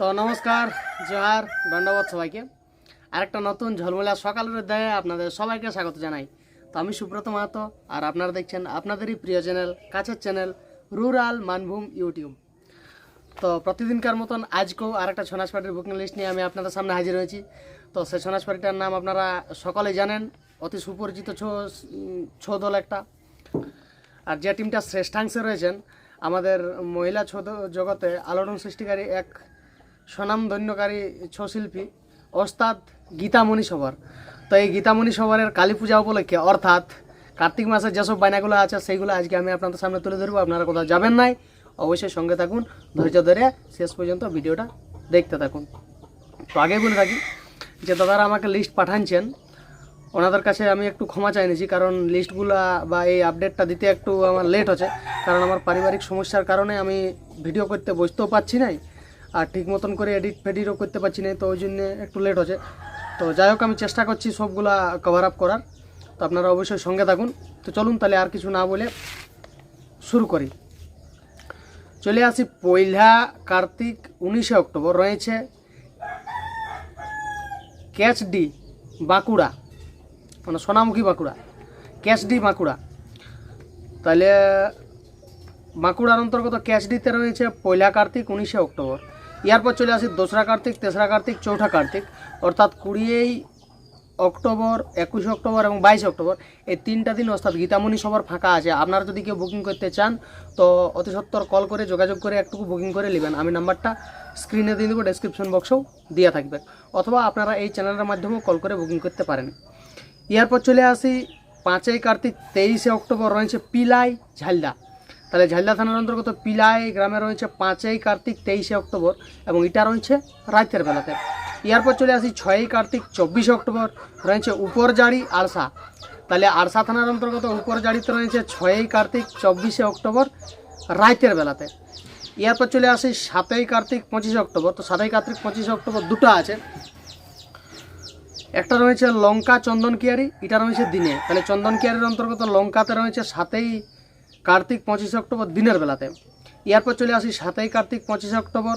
তো নমস্কার জোহার দণ্ডবোধ সবাইকে। আরেকটা নতুন ঝলমলা সকালের অধ্যায়ে আপনাদের সবাইকে স্বাগত জানাই। তো আমি সুব্রত মাহাতো, আর আপনারা দেখছেন আপনাদেরই প্রিয় চ্যানেল, কাছের চ্যানেল, রুরাল মানভূম ইউটিউব। তো প্রতিদিনকার মতন আজকেও আরেকটা ছনাস পার্টির বুকিং লিস্ট নিয়ে আমি আপনাদের সামনে হাজির হয়েছি। তো সেই ছনাস পার্টিটার নাম আপনারা সকলে জানেন, অতি সুপরিচিত ছো ছো দল একটা। আর যে টিমটা শ্রেষ্ঠাংশে রয়েছেন, আমাদের মহিলা ছোট জগতে আলোড়ন সৃষ্টিকারী এক স্বনামধন্যকারী ছৌ শিল্পী ওস্তাদ গীতামণি সবার। তো এই গীতামণি সবারের কালী পূজা উপলক্ষে, অর্থাৎ কার্তিক মাসের যেসব বায়নাগুলো আছে, সেইগুলো আজকে আমি আপনাদের সামনে তুলে ধরবো। আপনারা কোথাও যাবেন নাই, অবশ্যই সঙ্গে থাকুন। ধৈর্য ধরে শেষ পর্যন্ত ভিডিওটা দেখতে থাকুন। তো আগেই বলে থাকি যে দাদারা আমাকে লিস্ট পাঠাচ্ছেন ওনাদের কাছে আমি একটু ক্ষমা চাই নিয়েছি, কারণ লিস্টগুলা বা এই আপডেটটা দিতে একটু আমার লেট হচ্ছে। কারণ আমার পারিবারিক সমস্যার কারণে আমি ভিডিও করতে বসতেও পারছি নাই। আর ঠিক মতন করে এডিট ফেডিটও করতে পারছি না, তো ওই জন্য একটু লেট হচ্ছে। তো যাই হোক, আমি চেষ্টা করছি সবগুলা কভার আপ করার। তো আপনারা অবশ্যই সঙ্গে থাকুন। তো চলুন তাহলে আর কিছু না বলে শুরু করি। চলে আসি পয়লা কার্তিক উনিশে অক্টোবর, রয়েছে ক্যাচ ডি বাঁকুড়া। মানে সোনামুখী বাঁকুড়া। Catch D Bankura. তাহলে বাঁকুড়ার অন্তর্গত ক্যাচ ডিতে রয়েছে পয়লা কার্তিক উনিশে অক্টোবর। এরপর চলে আসি দোসরা কার্তিক, তেসরা কার্তিক, চৌঠা কার্তিক। অর্থাৎ কুড়িয়েই অক্টোবর, একুশে অক্টোবর এবং বাইশে অক্টোবর, এই তিনটা দিন অর্থাৎ গীতামণি সবার ফাঁকা আছে। আপনারা যদি কেউ বুকিং করতে চান, তো অতি সত্তর কল করে যোগাযোগ করে একটুকু বুকিং করে নেবেন। আমি নাম্বারটা স্ক্রিনে দিয়ে দেবো ডেসক্রিপশন বক্সেও দেওয়া থাকবে। অথবা আপনারা এই চ্যানেলের মাধ্যমেও কল করে বুকিং করতে পারেন। এরপর চলে আসি পাঁচই কার্তিক, তেইশে অক্টোবর, রয়েছে পিলাই ঝালদা। তাহলে ঝালদা থানার অন্তর্গত পিলাই গ্রামে রয়েছে পাঁচই কার্তিক তেইশে অক্টোবর এবং এটা রয়েছে রাতের বেলাতে। এরপর চলে আসি ছয়ই কার্তিক চব্বিশে অক্টোবর, রয়েছে উপরজাড়ি আরসা। তাহলে আরসা থানার অন্তর্গত উপরজাড়িতে রয়েছে ছয়ই কার্তিক চব্বিশে অক্টোবর, রাতের বেলাতে। এরপর চলে আসি সাতই কার্তিক পঁচিশে অক্টোবর, তো সাতই কার্তিক পঁচিশে অক্টোবর দুটো আছে। একটা রয়েছে লঙ্কা চন্দন কিয়ারি এটা রয়েছে দিনে। তাহলে চন্দন কিয়ারির অন্তর্গত লঙ্কাতে রয়েছে সাতই কার্তিক পঁচিশে অক্টোবর দিনের বেলাতে। এরপর চলে আসি সাতই কার্তিক পঁচিশে অক্টোবর।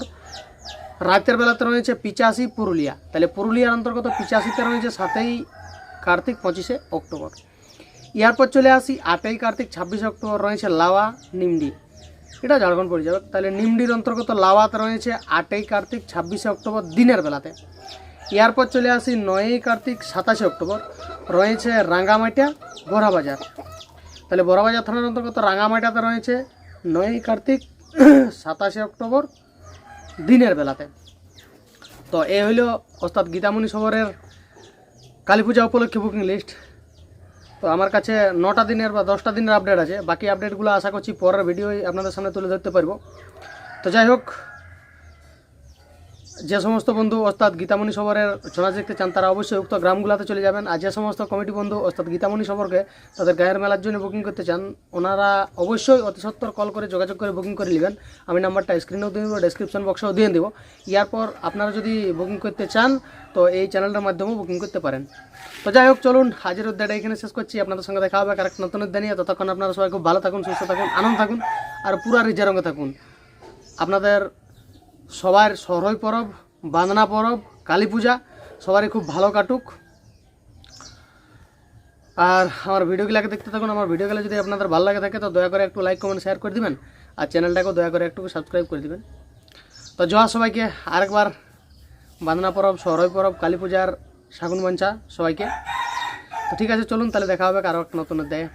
রাতের বেলাতে রয়েছে পিচাশি পুরুলিয়া। তাহলে পুরুলিয়ার অন্তর্গত পিচাশিতে রয়েছে সাতই কার্তিক পঁচিশে অক্টোবর। এরপর চলে আসি আটই কার্তিক ছাব্বিশে অক্টোবর রয়েছে লাওয়া, নিমডি। এটা ঝাড়খণ্ড পড়ে যাবে তাহলে নিমডির অন্তর্গত লাওয়াতে রয়েছে আটই কার্তিক ছাব্বিশে অক্টোবর দিনের বেলাতে। এরপর চলে আসি নয়ই কার্তিক সাতাশে অক্টোবর। রয়েছে রাঙ্গামাটিয়া বড়াবাজার তাহলে বড়বাজার থানার অন্তর্গত রাঙ্গামাটিয়াতে রয়েছে নয়ই কার্তিক, সাতাশে অক্টোবর দিনের বেলাতে। তো এ হইল ওস্তাদ গীতামণি শহরের কালী পূজা উপলক্ষে বুকিং লিস্ট তো আমার কাছে নটা দিনের বা দশটা দিনের আপডেট আছে। বাকি আপডেটগুলো আশা করছি পরের ভিডিওই আপনাদের সামনে তুলে ধরতে পারব। তো যাই হোক যে সমস্ত বন্ধু ওস্তাদ গীতামণি সবরের ছড়া দেখতে চান, তারা অবশ্যই উক্ত গ্রামগুলোতে চলে যাবেন। আর যে সমস্ত কমিটি বন্ধু অর্থাৎ গীতামণি সবরকে তাদের গায়ের মেলার জন্য বুকিং করতে চান, ওনারা অবশ্যই অতি সত্তর কল করে যোগাযোগ করে বুকিং করে নেবেন। আমি নাম্বারটা স্ক্রিনেও দিয়ে দেবো ডেসক্রিপশন বক্সেও দিয়ে দেবো। ইয়ারপর আপনারা যদি বুকিং করতে চান, তো এই চ্যানেলটার মাধ্যমেও বুকিং করতে পারেন। তো যাই হোক, চলুন, হাজির উদ্যাটা এখানে শেষ করছি। আপনাদের সঙ্গে দেখা হবে আরেকটা নতুন উদ্যান। নিয়ে ততক্ষণ আপনারা সবাই খুব ভালো থাকুন, সুস্থ থাকুন, আনন্দ থাকুন, আর পুরা রিজা রঙে থাকুন। আপনাদের সবার সরই পরব, বান্দনা পরব, কালী পূজা, সবারই খুব ভালো কাটুক। আর আমার ভিডিওগুলোকে দেখতে থাকুন, আমার ভিডিওগুলো যদি আপনাদের ভালো লাগে থাকে, তো দয়া করে একটু লাইক কমেন্ট শেয়ার করে দিবেন। আর চ্যানেলটাকেও দয়া করে একটু সাবস্ক্রাইব করে দিবেন। তো জয় সবাইকে, আরেকবার বান্দনা পরব, সরই পরব, কালী পূজার শাগুন মঞ্চা সবাইকে। তো ঠিক আছে, চলুন, তাহলে দেখা হবে আরও একটা নতুন অধ্যায়ে।